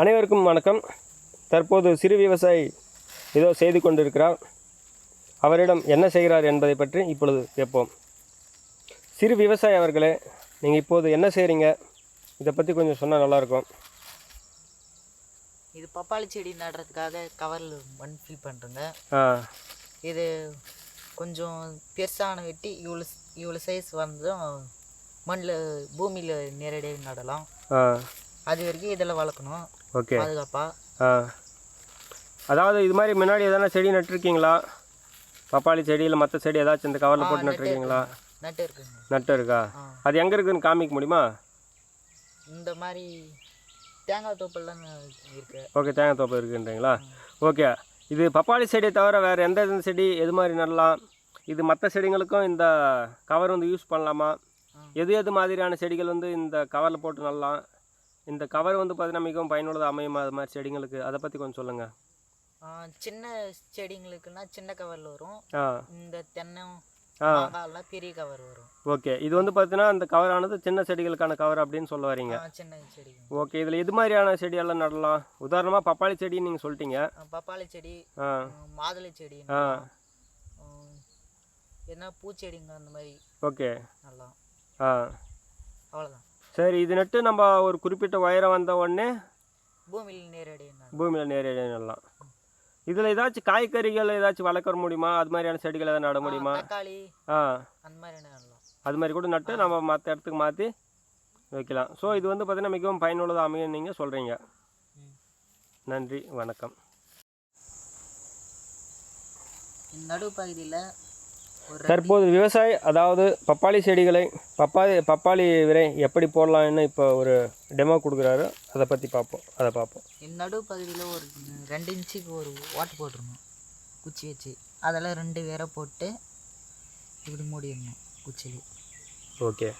அனைவருக்கும் வணக்கம். தற்போது சிறு விவசாயி ஏதோ செய்து கொண்டிருக்கிறார். அவரிடம் என்ன செய்கிறார் என்பதை பற்றி இப்பொழுது கேட்போம். சிறு விவசாயி அவர்களே நீங்கள் இப்போது என்ன செய்கிறீங்க இதை பற்றி கொஞ்சம் சொன்னால் நல்லாயிருக்கும். இது பப்பாளி செடி நடுறதுக்காக கவரில் மண் ஃபில் பண்ணுறேங்க ஆ. இது கொஞ்சம் பெருசான வெட்டி இவ்வளோ இவ்வளோ சைஸ் வந்ததும் மண்ணில் பூமியில் நேரடியாக நடலாம். அது வரைக்கும் இதில் வளர்க்கணும். ஓகே. பாதுகாப்பாக ஆ. அதாவது இது மாதிரி முன்னாடி எதனா செடி நட்டிருக்கீங்களா? பப்பாளி செடி இல்லை மற்ற செடி ஏதாச்சும் இந்த கவரில் போட்டு நட்டிருக்கீங்களா? நட்டு இருக்கா. அது எங்கே இருக்குதுன்னு காமிக்க முடியுமா? இந்த மாதிரி தேங்காய் தோப்பெல்லாம் இருக்கு. ஓகே தேங்காய் தோப்பு இருக்குன்றீங்களா? ஓகே. இது பப்பாளி செடியை தவிர வேறு எந்த எந்த செடி எது மாதிரி நடலாம்? இது மற்ற செடிங்களுக்கும் இந்த கவர் வந்து யூஸ் பண்ணலாமா. எது எது மாதிரியான செடிகள் வந்து இந்த கவரில் போட்டு நடலாம்? இந்த கவர் வந்து பார்த்தீங்கன்னா மிகவும் பயனுள்ளதாக அமையுமா? அது மாதிரி செடிங்களுக்கு அதை பற்றி கொஞ்சம் சொல்லுங்கள் சின்ன செடிங்களுக்குன்னா சின்ன கவரில் வரும். இந்த தென்னை ஆ. மாங்காய்லாம் பெரிய கவர் வரும். ஓகே. இது வந்து பார்த்தீங்கன்னா இந்த கவரானது சின்ன செடிகளுக்கான கவர் அப்படின்னு சொல்ல வரீங்க. சின்ன செடி. ஓகே. இதில் எது மாதிரியான செடியெல்லாம் நடலாம்? உதாரணமாக பப்பாளி செடி நீங்கள் சொல்லிட்டீங்க. பப்பாளி செடி மாதுளை செடி என்ன பூச்செடிங்க அந்த மாதிரி ஓகே. நல்லா. ஆ. அவ்வளோதான் சரி இது நட்டு நம்ம ஒரு குறிப்பிட்ட உயரம் வந்த உடனே பூமியில் நடு. பூமியில் நேரடியாக நடலாம் இதில் ஏதாச்சும் காய்கறிகள் ஏதாச்சும் வளர்க்க முடியுமா? அது மாதிரியான செடிகள் எதாவது நட முடியுமா? ஆ. அது மாதிரி கூட நட்டு நம்ம மற்ற இடத்துக்கு மாற்றி வைக்கலாம். ஸோ இது வந்து பார்த்திங்கன்னா மிகவும் பயனுள்ளதாக அமையும் நீங்கள் சொல்கிறீங்க. நன்றி வணக்கம். நடுப்பகுதியில் தற்போது விவசாயி அதாவது பப்பாளி செடிகளை பப்பாளி பப்பாளி விரை எப்படி போடலாம்னு இப்போ ஒரு டெமோ கொடுக்குறாரு. அதை பற்றி பார்ப்போம். அதை பார்ப்போம். இந்த நடுப்பகுதியில் ஒரு ரெண்டு இன்ச்சுக்கு ஒரு ஓட்டு போட்டுருணும். குச்சி வச்சு. அதெல்லாம் ரெண்டு வேற போட்டு இப்படி மூடிடணும் குச்சியில். ஓகே.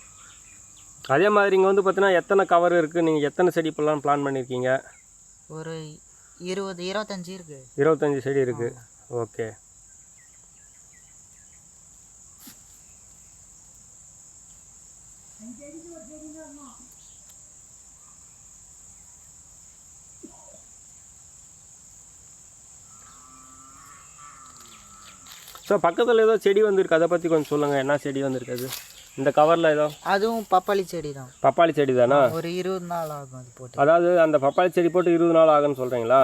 அதே மாதிரி இங்கே வந்து பார்த்தீங்கன்னா எத்தனை கவர் இருக்குது நீங்கள் எத்தனை செடி இப்போல்லாம் பிளான் பண்ணியிருக்கீங்க? ஒரு இருபது இருபத்தஞ்சி இருக்கு. இருபத்தஞ்சி செடி இருக்குது ஓகே. ஸோ பக்கத்தில் ஏதோ செடி வந்திருக்கு. அதை பற்றி கொஞ்சம் சொல்லுங்கள் என்ன செடி வந்திருக்கு அது? இந்த கவரில் ஏதோ? அதுவும் பப்பாளி செடி தான் பப்பாளி செடி தானா ஒரு இருபது நாள் ஆகும் அது போட்டு. அதாவது அந்த பப்பாளி செடி போட்டு இருபது நாள் ஆகுன்னு சொல்கிறீங்களா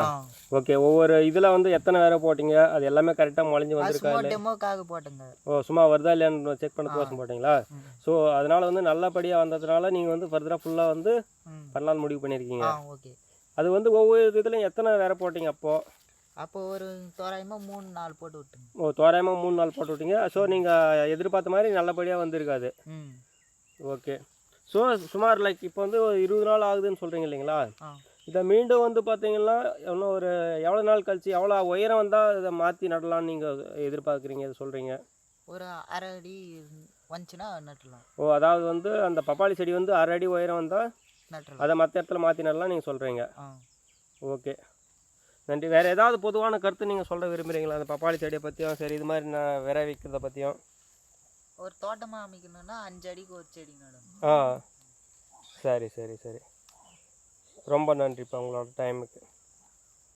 ஓகே ஒவ்வொரு இதில் வந்து எத்தனை வேற போட்டிங்க? அது எல்லாமே கரெக்டாக முளைஞ்சு அது வந்திருக்கா சும்மா டெமோக்காக போட்டுங்க. ஓ சும்மா வருதா இல்லையான்னு செக் பண்ண கோசம் போட்டிங்களா. ஸோ அதனால் வந்து நல்லபடியாக வந்ததுனால நீங்கள் வந்து ஃபர்தராக ஃபுல்லாக வந்து பண்ணலாம்னு முடிவு பண்ணியிருக்கீங்க. ஓகே. அது வந்து ஒவ்வொரு இதுலையும் எத்தனை வேற போட்டிங்க அப்போது அப்போ ஒரு தோராயமாக மூணு நாள் போட்டு விட்டுங்க ஓ தோராயமாக மூணு நாள் போட்டு விட்டீங்க. ஸோ நீங்கள் எதிர்பார்த்த மாதிரி நல்லபடியாக வந்திருக்காது. ம். ஓகே. ஸோ சுமார் லைக் இப்போ வந்து ஒரு இருபது நாள் ஆகுதுன்னு சொல்கிறீங்க இல்லைங்களா? இதை மீண்டும் வந்து பார்த்தீங்கன்னா இன்னும் ஒரு எவ்வளோ நாள் கழிச்சு எவ்வளோ உயரம் வந்தால் இதை மாற்றி நடலாம்னு நீங்கள் எதிர்பார்க்குறீங்க இதை சொல்கிறீங்க ஒரு அரை அடி வந்துச்சுன்னா நட்டுலாம். ஓ அதாவது வந்து அந்த பப்பாளி செடி வந்து அரை அடி உயரம் வந்தால் அதை மற்ற இடத்துல மாற்றி நடலாம் நீங்கள் சொல்கிறீங்க ஓகே. நன்றி. வேறு ஏதாவது பொதுவான கருத்து நீங்கள் சொல்ல விரும்புகிறீங்களா அந்த பப்பாளி செடியை பற்றியும் சரி இது மாதிரி நான் விரை வைக்கிறத பற்றியும் ஒரு தோட்டமாக அமைக்கணும்னா அஞ்சு அடிக்கு ஒரு செடி நடணும் ஆ. சரி சரி சரி. ரொம்ப நன்றிப்பா உங்களோட டைமுக்கு